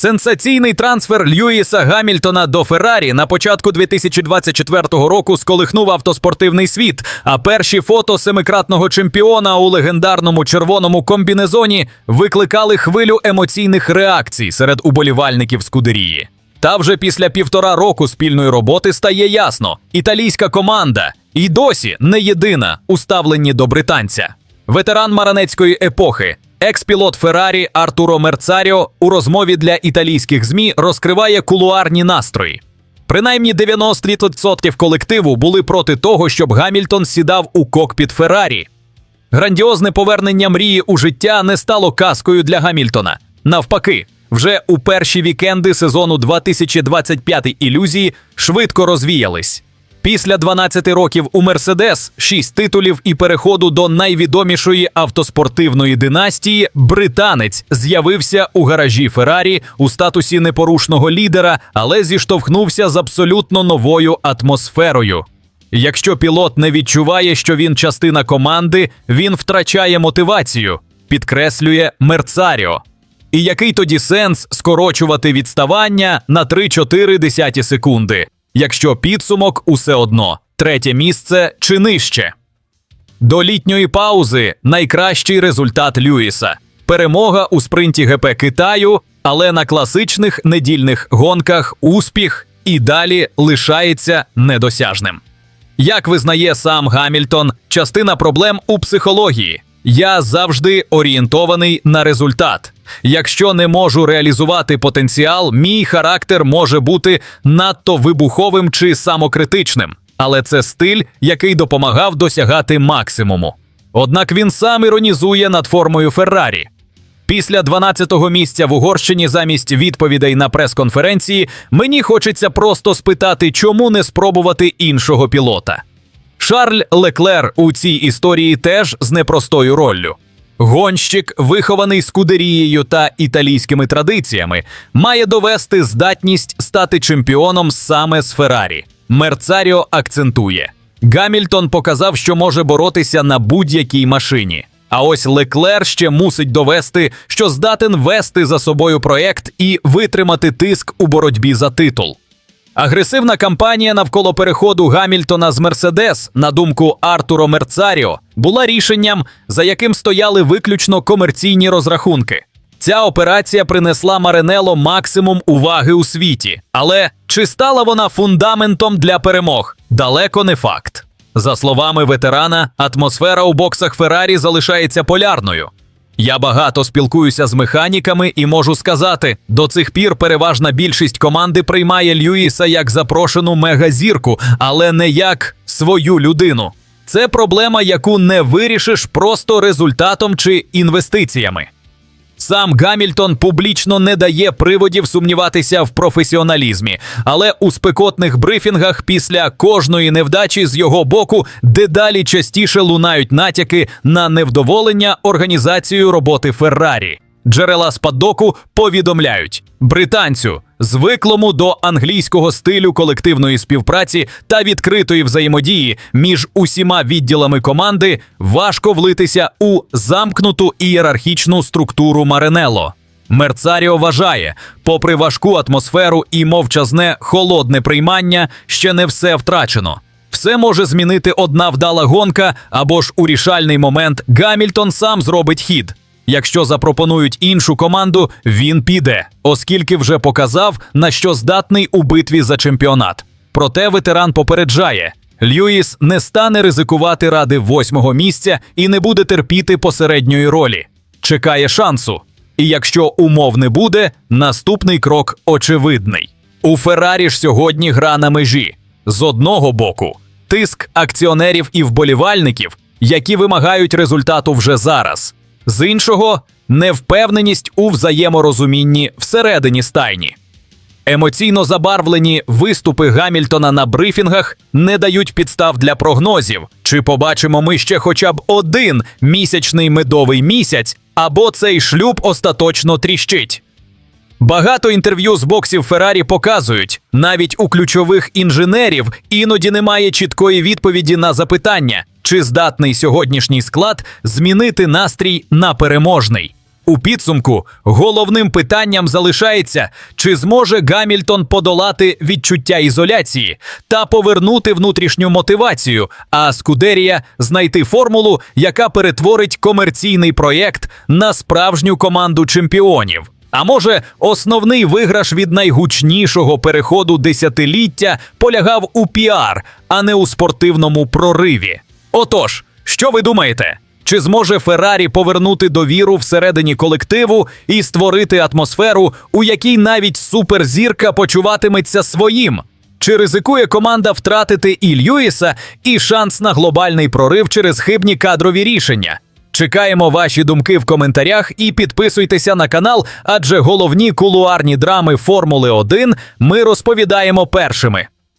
Сенсаційний трансфер Льюіса Гамільтона до Феррарі на початку 2024 року сколихнув автоспортивний світ. А перші фото семикратного чемпіона у легендарному червоному комбінезоні викликали хвилю емоційних реакцій серед уболівальників Скудерії. Та вже після півтора року спільної роботи стає ясно: італійська команда і досі не єдина у ставленні до британця. Ветеран маранецької епохи, екс-пілот Феррарі Артуро Мерцаріо у розмові для італійських ЗМІ розкриває кулуарні настрої. Принаймні 90% колективу були проти того, щоб Гамільтон сідав у кокпіт Феррарі. Грандіозне повернення мрії у життя не стало казкою для Гамільтона. Навпаки, вже у перші вікенди сезону 2025 ілюзії швидко розвіялись. Після 12 років у Мерседес, 6 титулів і переходу до найвідомішої автоспортивної династії, британець з'явився у гаражі Феррарі у статусі непорушного лідера, але зіштовхнувся з абсолютно новою атмосферою. Якщо пілот не відчуває, що він частина команди, він втрачає мотивацію, підкреслює Мерцаріо. І який тоді сенс скорочувати відставання на 3-4 десяті секунди, якщо підсумок усе одно третє місце чи нижче? До літньої паузи найкращий результат Льюіса. Перемога у спринті ГП Китаю, але на класичних недільних гонках успіх і далі лишається недосяжним. Як визнає сам Гамільтон, частина проблем у психології. Я завжди орієнтований на результат. Якщо не можу реалізувати потенціал, мій характер може бути надто вибуховим чи самокритичним, але це стиль, який допомагав досягати максимуму. Однак він сам іронізує над формою Феррарі. Після 12-го місця в Угорщині замість відповідей на прес-конференції мені хочеться просто спитати, чому не спробувати іншого пілота. Шарль Леклер у цій історії теж з непростою роллю. Гонщик, вихований скудерією та італійськими традиціями, має довести здатність стати чемпіоном саме з Феррарі. Мерцаріо акцентує: Гамільтон показав, що може боротися на будь-якій машині. А ось Леклер ще мусить довести, що здатен вести за собою проект і витримати тиск у боротьбі за титул. Агресивна кампанія навколо переходу Гамільтона з Мерседес, на думку Артуро Мерцаріо, була рішенням, за яким стояли виключно комерційні розрахунки. Ця операція принесла Маринело максимум уваги у світі, але чи стала вона фундаментом для перемог? Далеко не факт. За словами ветерана, атмосфера у боксах Феррарі залишається полярною. Я багато спілкуюся з механіками і можу сказати, до цих пір переважна більшість команди приймає Льюіса як запрошену мегазірку, але не як свою людину. Це проблема, яку не вирішиш просто результатом чи інвестиціями. Сам Гамільтон публічно не дає приводів сумніватися в професіоналізмі, але у спекотних брифінгах після кожної невдачі з його боку дедалі частіше лунають натяки на невдоволення організацією роботи Феррарі. Джерела з повідомляють британцю, звиклому до англійського стилю колективної співпраці та відкритої взаємодії між усіма відділами команди, важко влитися у замкнуту ієрархічну структуру Маринело. Мерцаріо вважає, попри важку атмосферу і мовчазне холодне приймання, ще не все втрачено. Все може змінити одна вдала гонка або ж у рішальний момент Гамільтон сам зробить хід. Якщо запропонують іншу команду, він піде, оскільки вже показав, на що здатний у битві за чемпіонат. Проте ветеран попереджає: Льюіс не стане ризикувати ради восьмого місця і не буде терпіти посередньої ролі. Чекає шансу. І якщо умов не буде, наступний крок очевидний. У Феррарі ж сьогодні гра на межі. З одного боку, тиск акціонерів і вболівальників, які вимагають результату вже зараз. З іншого невпевненість у взаєморозумінні всередині стайні. Емоційно забарвлені виступи Гамільтона на брифінгах не дають підстав для прогнозів, чи побачимо ми ще хоча б один місячний медовий місяць, або цей шлюб остаточно тріщить. Багато інтерв'ю з боксів Феррарі показують, навіть у ключових інженерів іноді немає чіткої відповіді на запитання, чи здатний сьогоднішній склад змінити настрій на переможний. У підсумку головним питанням залишається, чи зможе Гамільтон подолати відчуття ізоляції та повернути внутрішню мотивацію, а Скудерія знайти формулу, яка перетворить комерційний проєкт на справжню команду чемпіонів. А може, основний виграш від найгучнішого переходу десятиліття полягав у піар, а не у спортивному прориві. Отож, що ви думаєте? Чи зможе Феррарі повернути довіру всередині колективу і створити атмосферу, у якій навіть суперзірка почуватиметься своїм? Чи ризикує команда втратити і Льюіса, і шанс на глобальний прорив через хибні кадрові рішення? Чекаємо ваші думки в коментарях і підписуйтеся на канал, адже головні кулуарні драми Формули 1 ми розповідаємо першими.